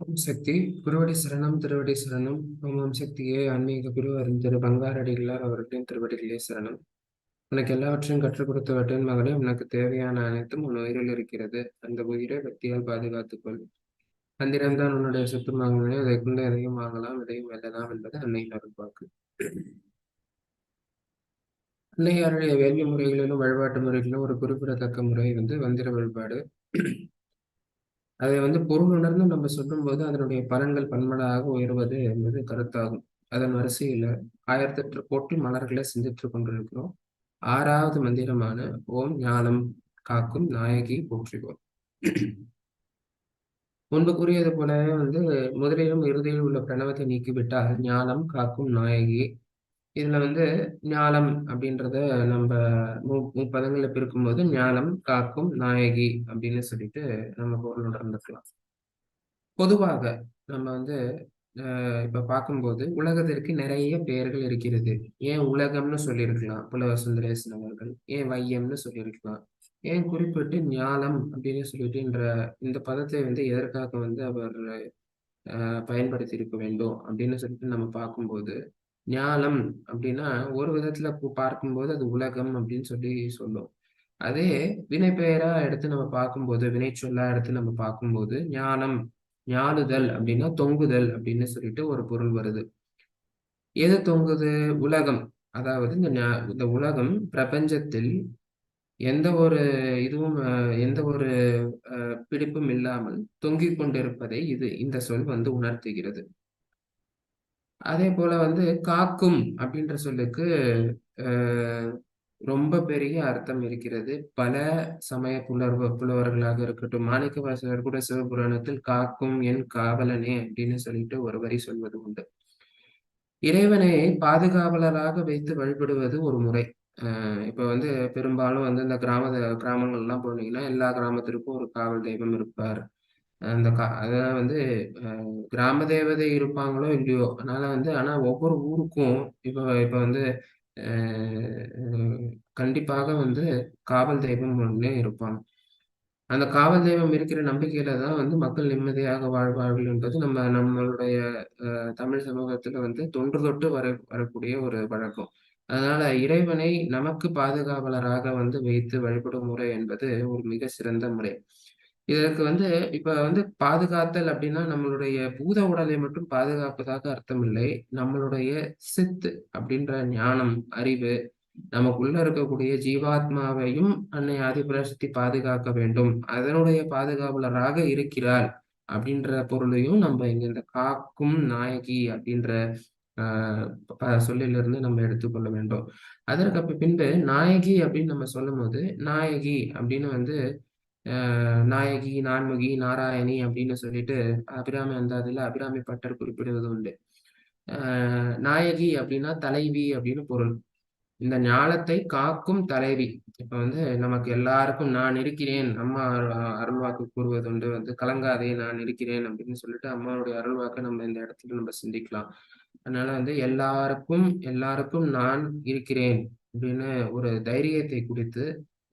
ஓம் சக்தி. குருவடி சரணம் திருவடி சரணம். ஓம் சக்தியே ஆன்மீக குரு அறிஞர் பங்காரடிகளார் அவர்களின் திருவடிகளே சரணம். உனக்கு எல்லாவற்றையும் கற்றுக் கொடுத்தவற்றின் மகளே உனக்கு தேவையான அனைத்தும் உன் உயிரில் இருக்கிறது. அந்த உயிரை வெற்றியால் பாதுகாத்துக்கொள் அந்திரம்தான் உன்னுடைய சொத்து மகனே அதை கொண்டு எதையும் வாங்கலாம் எதையும் வெல்லலாம் என்பது அன்னையின் அருள்வாக்கு அன்னையாருடைய வேள்வி முறைகளிலும் வழிபாட்டு முறைகளிலும் ஒரு குறிப்பிடத்தக்க முறை வந்து வந்திர வழிபாடு. அதை வந்து பொருள் உணர்ந்து நம்ம சொல்லும்போது அதனுடைய பலன்கள் பன்மடாக உயர்வது என்பது கருத்தாகும். அதன் வரிசையில ஆயிரத்தெட்டு கோட்டி மலர்களை சிந்தித்து கொண்டிருக்கிறோம். ஆறாவது மந்திரமான ஓம் ஞானம் காக்கும் நாயகி போற்றுவோம். முன்பு கூறியது போலவே வந்து முதலிலும் இறுதியில் உள்ள பிரணவத்தை நீக்கிவிட்டால் ஞானம் காக்கும் நாயகி இதுல வந்து ஞானம் அப்படின்றத நம்ம மு முப்பதங்களை பிரிக்கும்போது ஞானம் காக்கும் நாயகி அப்படின்னு சொல்லிட்டு நம்ம பொருள் உணர்ந்துக்கலாம் பொதுவாக நம்ம வந்து இப்ப பார்க்கும்போது உலகத்திற்கு நிறைய பெயர்கள் இருக்கிறது. ஏன் உலகம்னு சொல்லியிருக்கலாம் புலவ சுந்தரேசன் அவர்கள் ஏன் வையம்னு சொல்லியிருக்கலாம். ஏன் குறிப்பிட்டு ஞானம் அப்படின்னு சொல்லிட்டு இந்த பதத்தை வந்து எதற்காக வந்து அவர் பயன்படுத்தி இருக்க வேண்டும் அப்படின்னு சொல்லிட்டு நம்ம பார்க்கும்போது ஞானம் அப்படின்னா ஒரு விதத்துல பார்க்கும்போது அது உலகம் அப்படின்னு சொல்லி சொல்லும். அதே வினை பெயரா எடுத்து நம்ம பார்க்கும்போது வினை சொல்லா எடுத்து நம்ம பார்க்கும்போது ஞானம் ஞாலுதல் அப்படின்னா தொங்குதல் அப்படின்னு சொல்லிட்டு ஒரு பொருள் வருது. எது தொங்குது? உலகம். அதாவது இந்த இந்த உலகம் பிரபஞ்சத்தில் எந்த ஒரு இதுவும் எந்த ஒரு பிடிப்பும் இல்லாமல் தொங்கிக் கொண்டிருப்பதை இது இந்த சொல் வந்து உணர்த்துகிறது. அதே போல வந்து காக்கும் அப்படின்ற சொல்லுக்கு ரொம்ப பெரிய அர்த்தம் இருக்கிறது. பல சமய புலர்வ புலவர்களாக இருக்கட்டும் மாணிக்க வாசகர் கூட சிவபுராணத்தில் காக்கும் என் காவலனே அப்படின்னு சொல்லிட்டு ஒரு வரி சொல்வது உண்டு. இறைவனை பாதுகாவலராக வைத்து வழிபடுவது ஒரு முறை. இப்ப வந்து பெரும்பாலும் வந்து இந்த கிராம கிராமங்கள்லாம் போனீங்கன்னா எல்லா கிராமத்திற்கும் ஒரு காவல் தெய்வம் இருப்பார். அந்த கா அதான் வந்து கிராம தேவதை இருப்பாங்களோ இல்லையோ அதனால வந்து ஆனா ஒவ்வொரு ஊருக்கும் இப்போ இப்போ வந்து கண்டிப்பாக வந்து காவல் தெய்வம் ஒண்ணு இருப்பாங்க. அந்த காவல் தெய்வம் இருக்கிற நம்பிக்கையில தான் வந்து மக்கள் நிம்மதியாக வாழ்வார்கள் என்பது நம்ம நம்மளுடைய தமிழ் சமூகத்துல வந்து தொன்று தொட்டு வர வரக்கூடிய ஒரு வழக்கம். அதனால இறைவனை நமக்கு பாதுகாவலராக வந்து வைத்து வழிபடும் முறை என்பது ஒரு மிக சிறந்த முறை. இதற்கு வந்து இப்ப வந்து பாதுகாத்தல் அப்படின்னா நம்மளுடைய பூத உடலை மட்டும் பாதுகாப்பதாக அர்த்தம் இல்லை நம்மளுடைய சித்து அப்படின்ற ஞானம் அறிவு நமக்குள்ள இருக்கக்கூடிய ஜீவாத்மாவையும் அன்னை ஆதிபராசக்தி பாதுகாக்க வேண்டும். அதனுடைய பாதுகாவலராக இருக்கிறார் அப்படின்ற பொருளையும் நம்ம இங்க இந்த காக்கும் நாயகி அப்படின்ற ஆஹ் சொல்லிலிருந்து நம்ம எடுத்துக்கொள்ள வேண்டும். அதற்கு பின்பு நாயகி அப்படின்னு நம்ம சொல்லும் போது நாயகி அப்படின்னு வந்து நாயகி நான்முகி நாராயணி அப்படின்னு சொல்லிட்டு அபிராமி அந்த அதில் அபிராமி பட்டர் குறிப்பிடுவது உண்டு. நாயகி அப்படின்னா தலைவி அப்படின்னு பொருள். இந்த ஞானத்தை காக்கும் தலைவி. இப்ப வந்து நமக்கு எல்லாருக்கும் நான் இருக்கிறேன் அம்மா அருள்வாக்கு கூறுவது உண்டு. வந்து கலங்காதே நான் இருக்கிறேன் அப்படின்னு சொல்லிட்டு அம்மாவுடைய அருள்வாக்கை நம்ம இந்த இடத்துல நம்ம சிந்திக்கலாம். அதனால வந்து எல்லாருக்கும் எல்லாருக்கும் நான் இருக்கிறேன் அப்படின்னு ஒரு தைரியத்தை குறித்து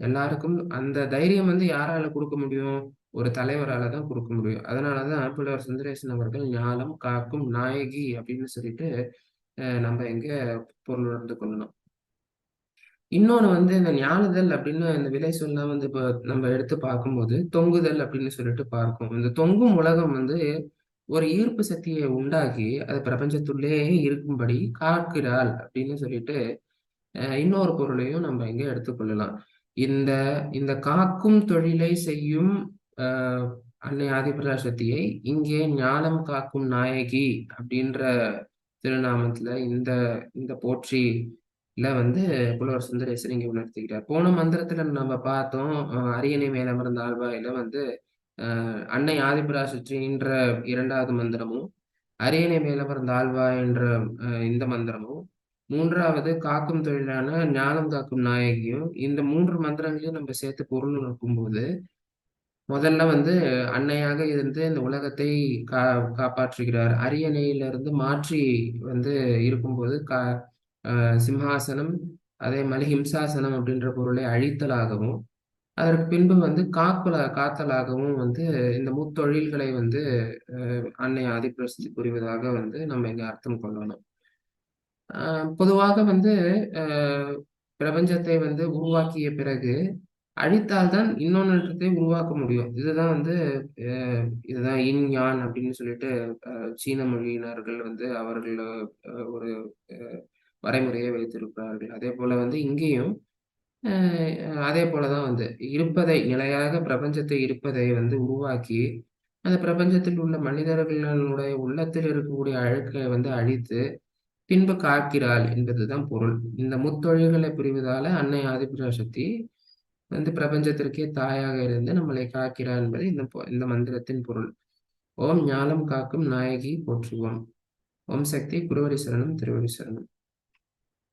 எல்லாருக்கும் அந்த தைரியம் வந்து யாரால கொடுக்க முடியும்? ஒரு தலைவரால தான் கொடுக்க முடியும். அதனாலதான் புலவர் சுந்தரேசன் அவர்கள் ஞானம் காக்கும் நாயகி அப்படின்னு சொல்லிட்டு நம்ம எங்க பொருள் உணர்ந்து கொள்ளணும். இன்னொன்னு வந்து இந்த ஞானதல் அப்படின்னு இந்த விலை சொல்லாம் வந்து இப்போ நம்ம எடுத்து பார்க்கும்போது தொங்குதல் அப்படின்னு சொல்லிட்டு பார்க்கும். இந்த தொங்கும் உலகம் வந்து ஒரு ஈர்ப்பு சக்தியை உண்டாக்கி அது பிரபஞ்சத்துள்ளேயே இருக்கும்படி காக்கிறாள் அப்படின்னு சொல்லிட்டு இன்னொரு பொருளையும் நம்ம இங்க எடுத்துக்கொள்ளலாம் இந்த இந்த காக்கும் தொழிலை செய்யும் அன்னை ஆதிபராசக்தியை இங்கே ஞானம் காக்கும் நாயகி அப்படின்ற திருநாமத்துல இந்த இந்த போற்றில வந்து புலவர் சுந்தரேசன் இங்கே உணர்த்திக்கிறார் போன மந்திரத்துல நம்ம பார்த்தோம் அரியணை மேலமர்ந்த ஆழ்வாயில வந்து அன்னை ஆதிபராசக்தின்ற இரண்டாவது மந்திரமும் அரியணை மேலமர்ந்த ஆழ்வா என்ற இந்த மந்திரமும் மூன்றாவது காக்கும் தொழிலான ஞானம் காக்கும் நாயகியும் இந்த மூன்று மந்திரங்களையும் நம்ம சேர்த்து பொருள் போது முதல்ல வந்து அன்னையாக இருந்து இந்த உலகத்தை கா காப்பாற்றுகிறார். அரியணையிலிருந்து மாற்றி வந்து இருக்கும்போது கா சிம்ஹாசனம் அதே மாதிரி ஹிம்சாசனம் அப்படின்ற பொருளை அழித்தலாகவும் அதற்கு பின்பு வந்து காப்பல காத்தலாகவும் வந்து இந்த முத்தொழில்களை வந்து அன்னை ஆதிபிரசித்தி புரிவதாக வந்து நம்ம இங்கே அர்த்தம் கொள்ளணும். பொதுவாக வந்து பிரபஞ்சத்தை வந்து உருவாக்கிய பிறகு அழித்தால்தான் இன்னொன்றை உருவாக்க முடியும். இதுதான் வந்து இதுதான் இன் யான் அப்படின்னு சொல்லிட்டு சீன மொழியினர்கள் வந்து அவர்கள் ஒரு வரைமுறையை வைத்திருக்கிறார்கள். அதே போல வந்து இங்கேயும் அதே போலதான் வந்து இருப்பதை நிலையாக பிரபஞ்சத்தை இருப்பதை வந்து உருவாக்கி அந்த பிரபஞ்சத்தில் உள்ள மனிதர்களுடைய உள்ளத்தில் இருக்கக்கூடிய அழுக்கை வந்து அழித்து பின்பு காக்கிறாள் என்பதுதான் பொருள். இந்த முத்தொழில்களை புரிவதால அன்னை ஆதிபராசக்தி வந்து பிரபஞ்சத்திற்கே தாயாக இருந்து நம்மளை காக்கிறார் என்பது இந்த இந்த மந்திரத்தின் பொருள். ஓம் ஞானம் காக்கும் நாயகி போற்றுவோம். ஓம் சக்தி குருவடி சரணம் திருவடி சரணம்